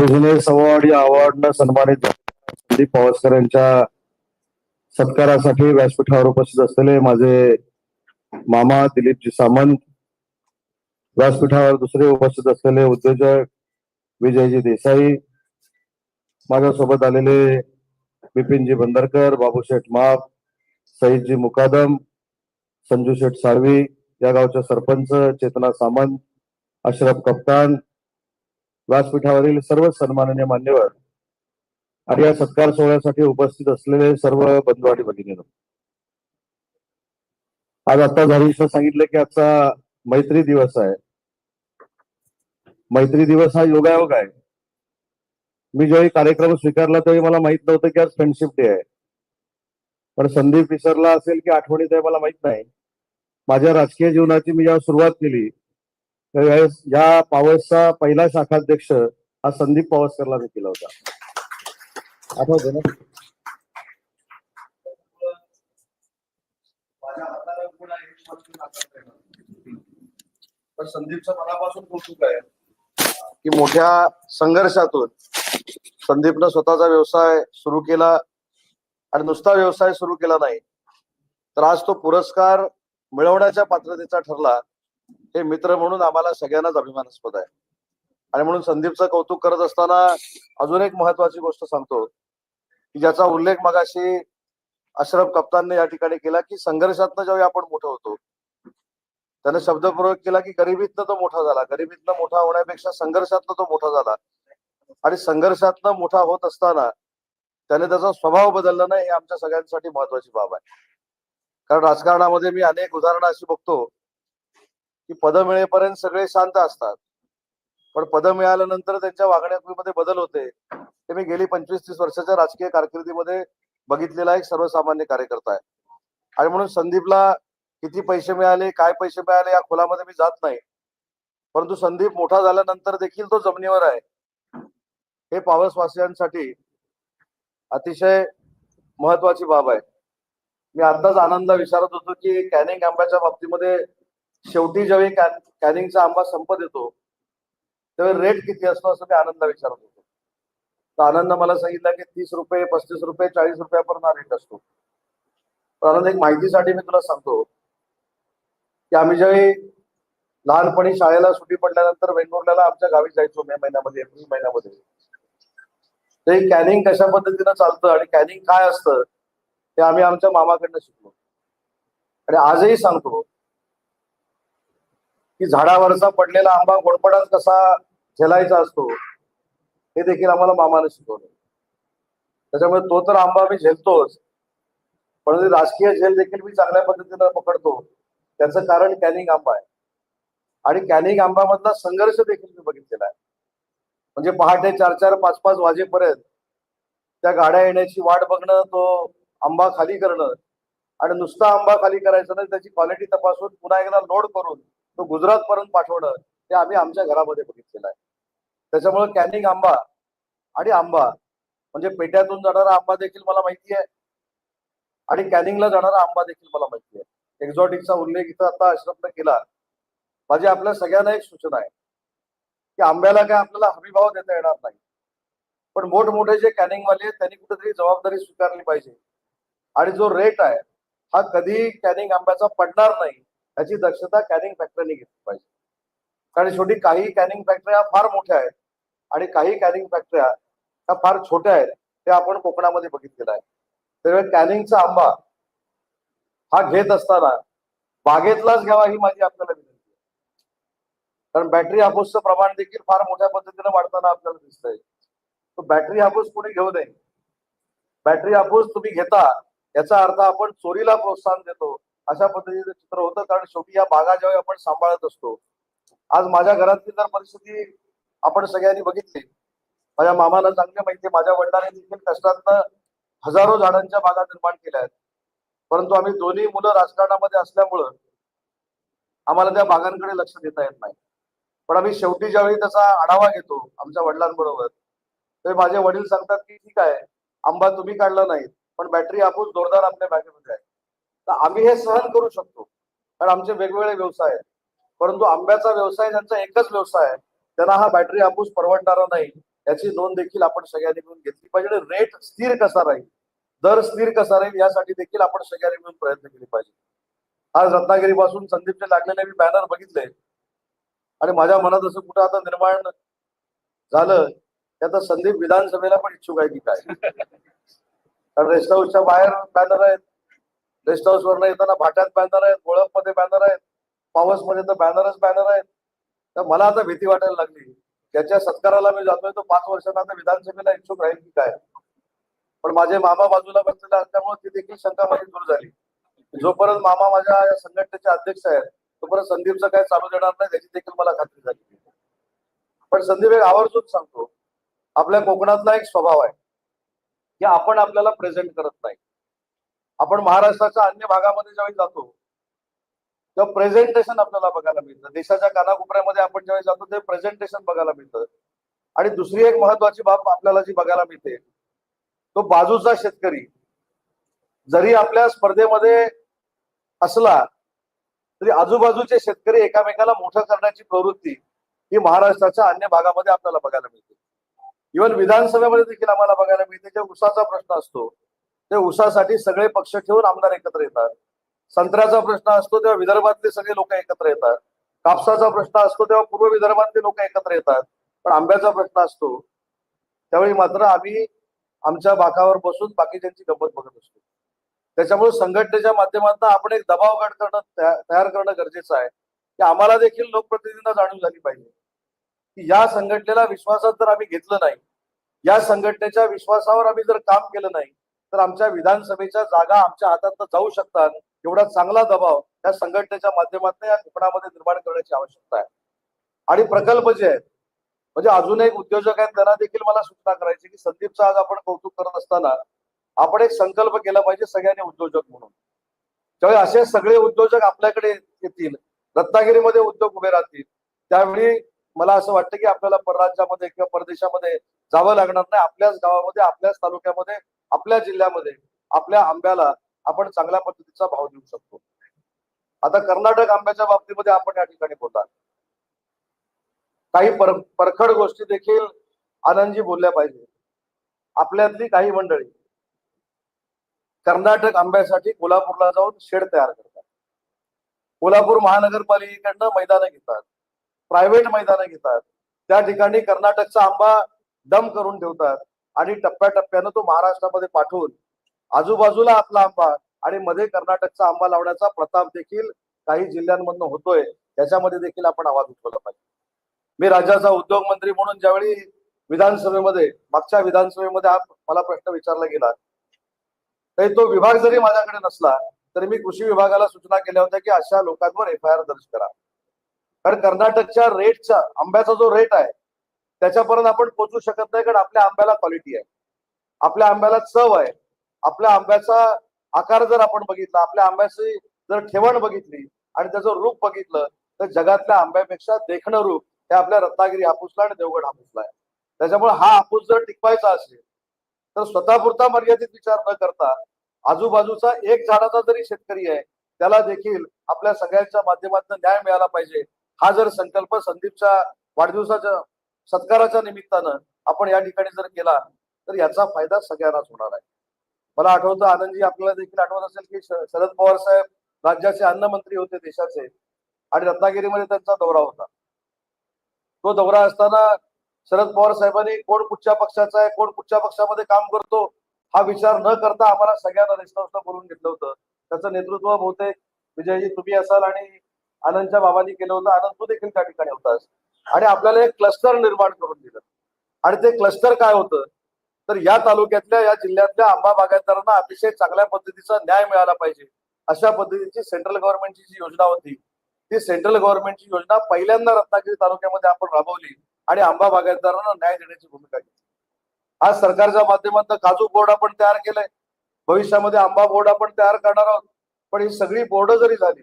Business award या अवॉर्डनं सन्मानित संदीप पवासकर यांच्या सत्कारासाठी व्यासपीठावर उपस्थित असलेले माझे मामा दिलीपजी सामंत व्यासपीठावर दुसरे उपस्थित असलेले उद्योजक विजयजी देसाई माझ्यासोबत आलेले बिपिनजी बंदरकर बाबूशेठ माप सईदजी मुकादम संजू शेठ साळवी या गावच्या सरपंच चेतना सामंत अशरफ कप्तान व्यासपीठावरील सर्व सन्माननीय मान्यवर आणि या सत्कार सोहळ्यासाठी उपस्थित असलेले सर्व बंधू आणि भगिनी आज आता झालीस सांगितलं की आजचा मैत्री दिवस आहे. मैत्री दिवस हा योगायोग आहे. मी ज्यावेळी कार्यक्रम स्वीकारला त्यावेळी मला माहीत नव्हतं की आज फ्रेंडशिप डे आहे. पण संदीप विसरला असेल की आठवणीत आहे मला माहीत नाही. माझ्या राजकीय जीवनाची मी जेव्हा सुरुवात केली त्यावेळेस या पावसचा पहिला शाखाध्यक्ष हा संदीप पावसकरला मी केला होता. आठवतो ना. संदीपचं मनापासून कौतुक आहे. की मोठ्या संघर्षातून संदीपनं स्वतःचा व्यवसाय सुरू केला आणि नुसता व्यवसाय सुरू केला नाही तर आज तो पुरस्कार मिळवण्याच्या पात्रतेचा ठरला. हे मित्र म्हणून आम्हाला सगळ्यांनाच अभिमानास्पद आहे. आणि म्हणून संदीपचं कौतुक करत असताना अजून एक महत्वाची गोष्ट सांगतो. की ज्याचा उल्लेख मगाशी अशरफ कप्तानने या ठिकाणी केला की संघर्षातनं ज्यावेळी आपण मोठं होतो त्याने शब्दप्रयोग केला की गरिबीतनं तो मोठा झाला. गरिबीतनं मोठा होण्यापेक्षा संघर्षातनं तो मोठा झाला. आणि संघर्षातनं मोठा होत असताना त्याने त्याचा स्वभाव बदलला नाही हे आमच्या सगळ्यांसाठी महत्वाची बाब आहे. कारण राजकारणामध्ये मी अनेक उदाहरणं अशी बघतो. की पद मिळेपर्यंत सगळे शांत असतात. पण पद मिळाल्यानंतर त्यांच्या वागण्यामध्ये बदल होते. ते मी गेली पंचवीस तीस वर्षाच्या राजकीय कारकिर्दीमध्ये बघितलेला एक सर्वसामान्य कार्यकर्ता आहे. आणि म्हणून संदीपला किती पैसे मिळाले काय पैसे मिळाले या खोलामध्ये मी जात नाही. परंतु संदीप मोठा झाल्यानंतर देखील तो जमिनीवर आहे. हे पावसवासियांसाठी अतिशय महत्वाची बाब आहे. मी आताच आनंद विचारत होतो की कॅनिंग आंब्याच्या बाबतीमध्ये शेवटी ज्यावेळी कॅनिंगचा आंबा संपत येतो त्यावेळी रेट किती असतो असं मी आनंद विचारत होतो. तर आनंद मला सांगितलं की तीस रुपये पस्तीस रुपये चाळीस रुपयापर्यंत हा रेट असतो. आनंद एक माहितीसाठी मी तुला सांगतो की आम्ही ज्यावेळी लहानपणी शाळेला सुट्टी पडल्यानंतर वेंगुर्ल्याला आमच्या गावी जायचो मे महिन्यामध्ये एप्रिल महिन्यामध्ये. ते कॅनिंग कशा पद्धतीनं चालतं आणि कॅनिंग काय असतं ते आम्ही आमच्या मामाकडनं शिकलो. आणि आजही सांगतो की झाडावरचा पडलेला आंबा गोडपडाच कसा झेलायचा असतो हे देखील आम्हाला मामाने शिकवलं. त्याच्यामुळे तो तर आंबा मी झेलतोच पण राजकीय झेल देखील मी चांगल्या पद्धतीनं पकडतो. त्याचं कारण कॅनिंग आंबा आहे. आणि कॅनिंग आंबामधला संघर्ष देखील मी बघितलेला आहे. म्हणजे पहाटे चार चार पाच पाच वाजेपर्यंत त्या गाड्या येण्याची वाट बघणं तो आंबा खाली करणं आणि नुसता आंबा खाली करायचं नाही त्याची क्वालिटी तपासून पुन्हा एकदा लोड करून तो गुजरात पर्यंत पाठवणं ते आम्ही आमच्या घरामध्ये बघितलेलं आहे. त्याच्यामुळे कॅनिंग आंबा आणि आंबा म्हणजे पेट्यातून जाणारा आंबा देखील मला माहिती आहे आणि कॅनिंगला जाणारा आंबा देखील मला माहिती आहे. एक्झॉटिकचा उल्लेख इथं आता अशरफनं केला. माझी आपल्या सगळ्यांना एक सूचना आहे की आंब्याला काय आपल्याला हमीभाव देता येणार नाही. पण मोठमोठे जे कॅनिंग वाले आहेत त्यांनी कुठेतरी जबाबदारी स्वीकारली पाहिजे. आणि जो रेट आहे हा कधी कॅनिंग आंब्याचा पडणार नाही. याची दक्षता कॅनिंग फॅक्टरीने घेतली पाहिजे. कारण शेवटी काही कॅनिंग फॅक्टऱ्या फार मोठ्या आहेत आणि काही कॅनिंग फॅक्टऱ्या ह्या फार छोट्या आहेत ते आपण कोकणामध्ये बघितलेलं आहे. त्यामुळे कॅनिंगचा आंबा हा घेत असताना बागेतलाच घ्यावा ही माझी आपल्याला विनंती आहे. कारण बॅटरी हापूसचं प्रमाण देखील फार मोठ्या पद्धतीने वाढताना आपल्याला दिसतंय. तो बॅटरी हापूस कोणी घेऊ नये. बॅटरी हापूस तुम्ही घेता याचा अर्थ आपण चोरीला प्रोत्साहन देतो अशा पद्धतीचं चित्र होतं. कारण शेवटी या बागा ज्यावेळी आपण सांभाळत असतो आज माझ्या घरातली जर परिस्थिती आपण सगळ्यांनी बघितली. माझ्या मामाला चांगली माहिती माझ्या वडिलांनी देखील कष्टातनं हजारो झाडांच्या बागा निर्माण केल्या आहेत. परंतु आम्ही दोन्ही मुलं राजकारणामध्ये असल्यामुळं आम्हाला त्या बागांकडे लक्ष देता येत नाही. पण आम्ही शेवटी ज्यावेळी त्याचा आढावा घेतो आमच्या वडिलांबरोबर तर माझे वडील सांगतात की ठीक आहे आंबा तुम्ही काढला नाही पण बॅटरी आपूस जोरदार आपल्या बॅगेमध्ये आहे. तर आम्ही हे सहन करू शकतो. कारण आमचे वेगवेगळे व्यवसाय आहेत. परंतु आंब्याचा व्यवसाय त्यांचा एकच व्यवसाय आहे त्यांना हा बॅटरी आपूस परवडणारा नाही. याची नोंद देखील आपण सगळ्यांनी मिळून घेतली पाहिजे. आणि रेट स्थिर कसा राहील? दर स्थिर कसा राहील? यासाठी देखील आपण सगळ्यांनी मिळून प्रयत्न केले पाहिजे. आज रत्नागिरीपासून संदीपचे लागलेले मी बॅनर बघितले. आणि माझ्या मनात असं कुठं आता निर्माण झालं की आता संदीप विधानसभेला पण इच्छुक आहे की काय. कारण रेस्ट हाऊसच्या बाहेर बॅनर आहेत. रेस्ट हाऊस वरनं येताना भाट्यात बॅनर आहेत मध्ये बॅनर आहेत पावसमध्ये तर बॅनरच बॅनर आहेत. तर मला आता भीती वाटायला लागली. ज्याच्या सत्काराला मी जातोय तो पाच वर्षांना आता विधानसभेला इच्छुक राहील की काय? पण माझे मामा बाजूला बसलेले असल्यामुळे ती देखील शंका माझी दूर झाली. जोपर्यंत मामा माझ्या या संघटनेचे अध्यक्ष आहेत तोपर्यंत संदीपचं काय चालू देणार नाही त्याची देखील मला खात्री झाली. पण संदीप एक आवर्जून सांगतो आपल्या कोकणातला एक स्वभाव आहे. की आपण आपल्याला प्रेझेंट करत नाही. आपण महाराष्ट्राच्या अन्य भागामध्ये ज्यावेळी जातो तेव्हा प्रेझेंटेशन आपल्याला बघायला मिळतं. देशाच्या कानाकोपऱ्यामध्ये आपण ज्यावेळी जातो ते प्रेझेंटेशन बघायला मिळतं. आणि दुसरी एक महत्वाची बाब आपल्याला जी बघायला मिळते तो बाजूचा शेतकरी. जरी आपल्या स्पर्धेमध्ये असला तरी आजूबाजूचे शेतकरी एकामेकाला मोठं करण्याची प्रवृत्ती ही महाराष्ट्राच्या अन्य भागामध्ये आपल्याला बघायला मिळते. इव्हन विधानसभेमध्ये देखील आम्हाला बघायला मिळते जे उसाचा प्रश्न असतो ते उसासाठी सगळे पक्ष ठेवून आमदार एकत्र येतात. संत्र्याचा प्रश्न असतो तेव्हा विदर्भातले सगळे लोक एकत्र येतात. कापसाचा प्रश्न असतो तेव्हा पूर्व विदर्भातले लोक एकत्र येतात. पण आंब्याचा प्रश्न असतो. त्यावेळी मात्र आम्ही आमच्या बाकावर बसून बाकीच्यांची गंमत बघत असतो. त्याच्यामुळे संघटनेच्या माध्यमातून आपण एक दबाव गट करणं तयार करणं गरजेचं आहे. की आम्हाला देखील लोकप्रतिनिधींना जाणीव झाली पाहिजे. की या संघटनेला विश्वासात जर आम्ही घेतलं नाही या संघटनेच्या विश्वासावर आम्ही जर काम केलं नाही तर आमच्या विधानसभेच्या जागा आमच्या हातात जाऊ शकतात. एवढा चांगला दबाव या संघटनेच्या माध्यमातून या कोकणामध्ये निर्माण करण्याची आवश्यकता आहे. आणि प्रकल्प जे आहेत म्हणजे अजून एक उद्योजक आहेत त्यांना देखील मला सूचना करायची की संदीपचं आज आपण कौतुक करत असताना आपण एक संकल्प केला पाहिजे सगळ्यांनी उद्योजक म्हणून. त्यावेळी असे सगळे उद्योजक आपल्याकडे येतील रत्नागिरीमध्ये उद्योग उभे राहतील त्यावेळी मला असं वाटतं की आपल्याला परराज्यामध्ये किंवा परदेशामध्ये जावं लागणार नाही. आपल्याच गावामध्ये आपल्याच तालुक्यामध्ये आपल्या जिल्ह्यामध्ये आपल्या आंब्याला आपण चांगल्या पद्धतीचा भाव देऊ शकतो. आता कर्नाटक आंब्याच्या बाबतीमध्ये आपण या ठिकाणी बोलतात. काही पर परखड गोष्टी देखील आनंदजी बोलल्या पाहिजे आपल्यातली काही मंडळी कर्नाटक आंब्यासाठी कोल्हापूरला जाऊन शेड तयार करतात. कोल्हापूर महानगरपालिकेकडनं मैदानं घेतात. प्रायव्हेट मैदानं घेतात. त्या ठिकाणी कर्नाटकचा आंबा दम करून ठेवतात आणि टप्प्याटप्प्यानं तो महाराष्ट्रामध्ये पाठवून आजूबाजूला आपला आंबा आणि मध्ये कर्नाटकचा आंबा लावण्याचा प्रताप देखील काही जिल्ह्यांमधनं होतोय. त्याच्यामध्ये देखील आपण आवाज उठवला पाहिजे. मी राज्याचा उद्योग मंत्री म्हणून ज्यावेळी विधानसभेमध्ये मागच्या विधानसभेमध्ये हा मला प्रश्न विचारला गेला तरी तो विभाग जरी माझ्याकडे नसला तरी मी कृषी विभागाला सूचना केल्या होत्या की अशा लोकांवर एफ आय आर दर्ज करा. कारण कर्नाटकच्या रेटचा आंब्याचा जो रेट आहे त्याच्यापर्यंत आपण पोहोचू शकत नाही कारण आपल्या आंब्याला क्वालिटी आहे. आपल्या आंब्याला चव आहे. आपल्या आंब्याचा आकार जर आपण बघितला आपल्या आंब्याची जर ठेवण बघितली आणि त्याचं रूप बघितलं तर जगातल्या आंब्यापेक्षा देखणं रूप हे आपल्या रत्नागिरी हापूसला आणि देवगड हापूसला आहे. त्याच्यामुळे हा हापूस जर टिकवायचा असेल तर स्वतःपुरता मर्यादित विचार न करता आजूबाजूचा एक झाडाचा जरी शेतकरी आहे त्याला देखील आपल्या सगळ्यांच्या माध्यमातून न्याय मिळाला पाहिजे हा जर संकल्प संदीपच्या वाढदिवसाच्या सत्काराच्या निमित्तानं आपण या ठिकाणी जर केला तर याचा फायदा सगळ्यांनाच होणार आहे. मला आठवतं आनंदजी आपल्याला देखील आठवत असेल की शरद पवार साहेब राज्याचे अन्न होते देशाचे आणि रत्नागिरीमध्ये त्यांचा दौरा होता. तो दौरा असताना शरद पवार साहेबांनी कोण कुठच्या पक्षाचा आहे कोण कुठच्या पक्षामध्ये काम करतो हा विचार न करता आम्हाला सगळ्यांना रेस्ट करून बोलून घेतलं होतं. त्याचं नेतृत्व बहुतेक विजयजी तुम्ही असाल आणि आनंदच्या बाबांनी केलं होतं आनंद तू देखील त्या ठिकाणी होतास आणि आपल्याला एक क्लस्टर निर्माण करून दिलं. आणि ते क्लस्टर काय होतं? तर या तालुक्यातल्या या जिल्ह्यातल्या आंबा बागायतदारांना अतिशय चांगल्या पद्धतीचा न्याय मिळाला पाहिजे. अशा पद्धतीची सेंट्रल गव्हर्नमेंटची जी योजना होती ती सेंट्रल गव्हर्नमेंटची योजना पहिल्यांदा रत्नागिरी तालुक्यामध्ये आपण राबवली आणि आंबा बागायतदारांना न्याय देण्याची भूमिका घेतली. आज सरकारच्या माध्यमातून काजू बोर्ड आपण तयार केलंय. भविष्यामध्ये आंबा बोर्ड आपण तयार करणार आहोत. पण ही सगळी बोर्ड जरी झाली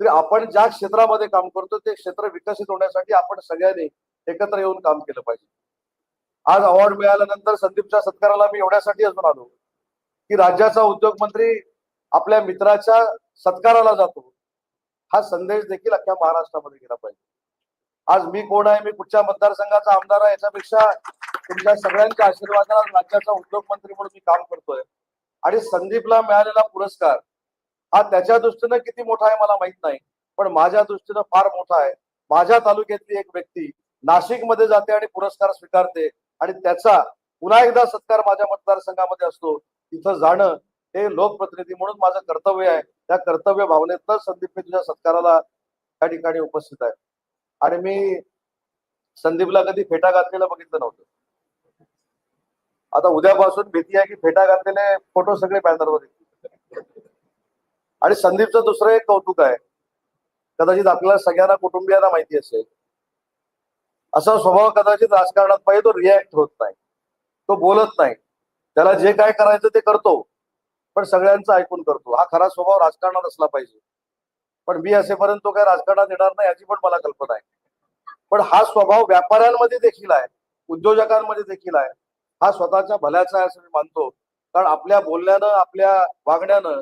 तरी आपण ज्या क्षेत्रामध्ये काम करतो ते क्षेत्र विकसित होण्यासाठी आपण सगळ्यांनी एकत्र येऊन काम केलं पाहिजे. आज अवॉर्ड मिळाल्यानंतर संदीपच्या सत्काराला मी एवढ्यासाठी अजून आलो की राज्याचा उद्योग मंत्री आपल्या मित्राच्या सत्काराला जातो. हा संदेश देखील अख्ख्या महाराष्ट्रामध्ये गेला पाहिजे. आज मी कोण आहे? मी कुठच्या मतदारसंघाचा आमदार आहे? याच्यापेक्षा तुमच्या सगळ्यांच्या आशीर्वादाला राज्याचा उद्योगमंत्री म्हणून मी काम करतोय. आणि संदीपला मिळालेला पुरस्कार हा त्याच्या दृष्टीनं किती मोठा आहे मला माहीत नाही पण माझ्या दृष्टीनं फार मोठा आहे. माझ्या तालुक्यातली एक व्यक्ती नाशिकमध्ये जाते आणि पुरस्कार स्वीकारते आणि त्याचा पुन्हा एकदा सत्कार माझ्या मतदारसंघामध्ये असतो. तिथं जाणं हे लोकप्रतिनिधी म्हणून माझं कर्तव्य आहे. त्या कर्तव्य भावनेतनं संदीप मी तुझ्या सत्काराला त्या ठिकाणी उपस्थित आहे. आणि मी संदीपला कधी फेटा घातलेला बघितलं नव्हतं. आता उद्यापासून भीती आहे की फेटा घातलेले फोटो सगळे बॅनरवर येतील. आणि संदीपचं दुसरं एक कौतुक आहे. कदाचित आपल्याला सगळ्यांना कुटुंबियांना माहिती असेल. असा स्वभाव कदाचित राजकारणात पाहिजे तो रिॲक्ट होत नाही. तो बोलत नाही. त्याला जे काय करायचं ते करतो. पण सगळ्यांचं ऐकून करतो. हा खरा स्वभाव राजकारणात असला पाहिजे. पण मी असेपर्यंत तो काय राजकारणात येणार नाही याची पण मला कल्पना आहे. पण हा स्वभाव व्यापाऱ्यांमध्ये देखील आहे. उद्योजकांमध्ये देखील आहे. हा स्वतःच्या भल्याचा आहे असं मी मानतो. कारण आपल्या बोलण्यानं आपल्या वागण्यानं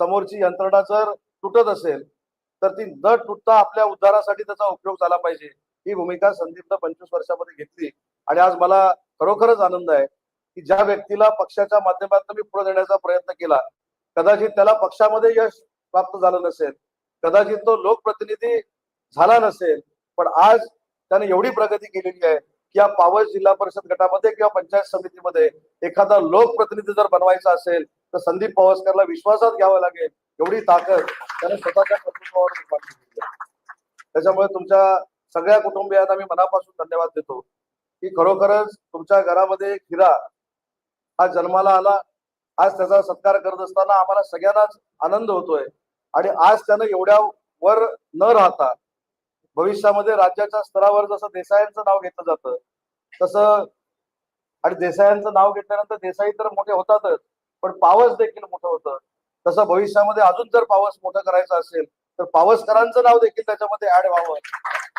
समोरची यंत्रणा जर तुटत असेल तर ती न तुटता आपल्या उद्धारासाठी त्याचा उपयोग झाला पाहिजे. ही भूमिका संदीपनं पंचवीस वर्षामध्ये घेतली. आणि आज मला खरोखरच आनंद आहे की ज्या व्यक्तीला पक्षाच्या माध्यमातून मी पुढे देण्याचा प्रयत्न केला कदाचित त्याला पक्षामध्ये यश प्राप्त झालं नसेल कदाचित तो लोकप्रतिनिधी झाला नसेल पण आज त्याने एवढी प्रगती केलेली आहे की या पावस जिल्हा परिषद गटामध्ये किंवा पंचायत समितीमध्ये एखादा लोकप्रतिनिधी जर बनवायचा असेल तर संदीप पावसकरला विश्वासात घ्यावं लागेल एवढी ताकद त्याने स्वतःच्या कर्तृत्वावर निर्माण त्याच्यामुळे तुमच्या सगळ्या कुटुंबियांना मी मनापासून धन्यवाद देतो. की खरोखरच तुमच्या घरामध्ये हिरा हा जन्माला आला आज त्याचा सत्कार करत असताना आम्हाला सगळ्यांनाच आनंद होतोय. आणि आज त्यानं एवढ्या वर न राहता भविष्यामध्ये राज्याच्या स्तरावर जसं देसायांचं नाव घेतलं जातं तसं आणि देसायांचं नाव घेतल्यानंतर देसाई तर मोठे होतातच. पण पावस देखील मोठं होतं. तसं भविष्यामध्ये अजून जर पावस मोठं करायचं असेल तर पावसकरांचं नाव देखील त्याच्यामध्ये ऍड व्हावं.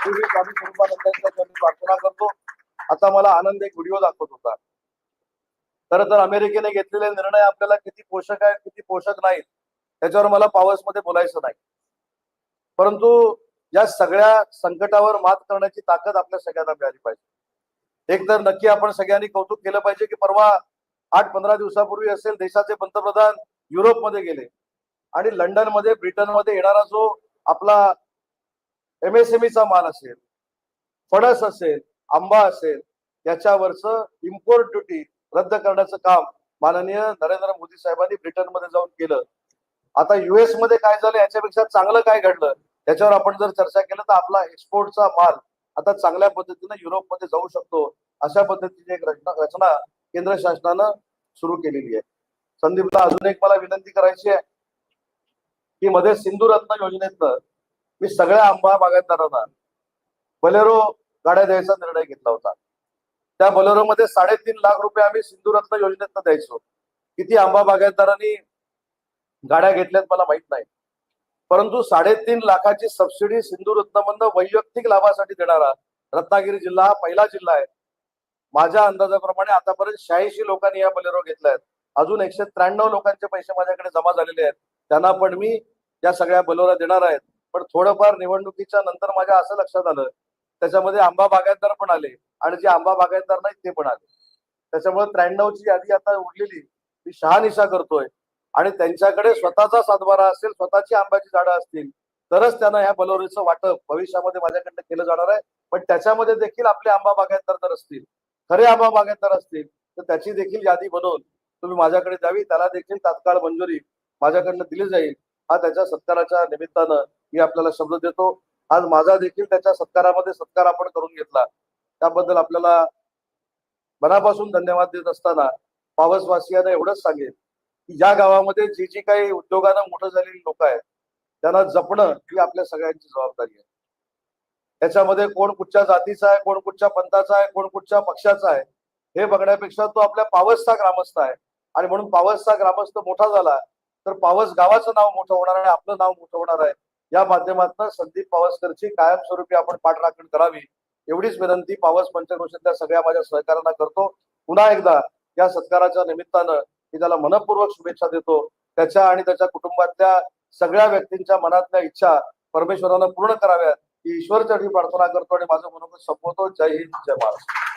मी स्वामी प्रार्थना करतो. आता मला आनंद एक व्हिडिओ दाखवत होता. खरं तर अमेरिकेने घेतलेले निर्णय आपल्याला किती पोषक आहेत किती पोषक नाहीत त्याच्यावर मला पावसमध्ये बोलायचं नाही. परंतु या सगळ्या संकटावर मात करण्याची ताकद आपल्या सगळ्यांना मिळाली पाहिजे. एक तर नक्की आपण सगळ्यांनी कौतुक केलं पाहिजे की परवा आठ पंधरा दिवसापूर्वी असेल देशाचे पंतप्रधान युरोपमध्ये गेले. आणि लंडनमध्ये ब्रिटनमध्ये येणारा जो आपला एमएसएमईचा माल असेल फणस असेल आंबा असेल याच्यावरच इम्पोर्ट ड्युटी रद्द करण्याचं काम माननीय नरेंद्र मोदी साहेबांनी ब्रिटनमध्ये जाऊन केलं. आता युएसमध्ये काय झालं याच्यापेक्षा चांगलं काय घडलं त्याच्यावर आपण जर चर्चा केलं तर आपला एक्सपोर्टचा माल आता चांगल्या पद्धतीने युरोपमध्ये जाऊ शकतो अशा पद्धतीची एक रचना रचना केंद्र शासनानं सुरू केलेली आहे. संदीपला अजून एक मला विनंती करायची आहे की मध्ये सिंधुरत्न योजनेतनं मी सगळ्या आंबा बागायतदारांना बलेरो गाड्या द्यायचा निर्णय घेतला होता. त्या बलेरो मध्ये साडेतीन लाख रुपये आम्ही सिंधुरत्न योजनेतनं द्यायचो. किती आंबा बागायतदारांनी गाड्या घेतल्यात मला माहीत नाही. परंतु साडेतीन लाखाची सबसिडी सिंधू रत्नमधनं वैयक्तिक लाभासाठी देणारा रत्नागिरी जिल्हा हा पहिला जिल्हा आहे. माझ्या अंदाजाप्रमाणे आतापर्यंत शहाऐंशी लोकांनी या बलेरो घेतल्या आहेत अजून एकशे त्र्याण्णव लोकांचे पैसे माझ्याकडे जमा झालेले आहेत. त्यांना पण मी या सगळ्या बलोरा देणार आहेत. पण थोडंफार निवडणुकीच्या नंतर माझ्या असं लक्षात आलं त्याच्यामध्ये आंबा बागायतदार पण आले आणि जे आंबा बागायतदार नाहीत ते पण आले. त्याच्यामुळे त्र्याण्णवची यादी आता उरलेली. ती शहानिशा करतोय आणि त्यांच्याकडे स्वतःचा सातबारा असेल स्वतःची आंब्याची झाडं असतील तरच त्यांना ह्या बलोरीचं वाटप भविष्यामध्ये माझ्याकडनं केलं जाणार आहे. पण त्याच्यामध्ये देखील आपले आंबा बागायतदार तर असतील. खरे आंबा बागायतदार असतील तर त्याची देखील यादी बनवून तुम्ही माझ्याकडे द्यावी. त्याला देखील तात्काळ मंजुरी माझ्याकडनं दिली जाईल. हा त्याच्या सत्काराच्या निमित्तानं मी आपल्याला शब्द देतो. आज माझा देखील त्याच्या सत्कारामध्ये सत्कार आपण करून घेतला. त्याबद्दल आपल्याला मनापासून धन्यवाद देत असताना पावसवासियांना एवढंच सांगेल की ज्या गावामध्ये जी जी काही उद्योगानं मोठं झालेली लोक आहेत त्यांना जपणं ही आपल्या सगळ्यांची जबाबदारी आहे. त्याच्यामध्ये कोण कुठच्या जातीचा आहे कोण कुठच्या पंथाचा आहे कोण कुठच्या पक्षाचा आहे हे बघण्यापेक्षा तो आपल्या पावसचा ग्रामस्थ आहे. आणि म्हणून पावसचा ग्रामस्थ मोठा झाला तर पावस गावाचं नाव मोठं होणार आहे आपलं नाव मोठं होणार आहे. या माध्यमातून संदीप पावसकरची कायमस्वरूपी आपण पाठराखण करावी एवढीच विनंती पावस पंचक्रोशीतल्या सगळ्या माझ्या सहकाऱ्यांना करतो. पुन्हा एकदा या सत्काराच्या निमित्तानं मी त्याला मनपूर्वक शुभेच्छा देतो. त्याच्या आणि त्याच्या कुटुंबातल्या सगळ्या व्यक्तींच्या मनातल्या इच्छा परमेश्वरानं पूर्ण कराव्यात. ईश्वर चरणी प्रार्थना करतो आणि माझं मनोगत संपवतो. जय हिंद जय महाराष्ट्र.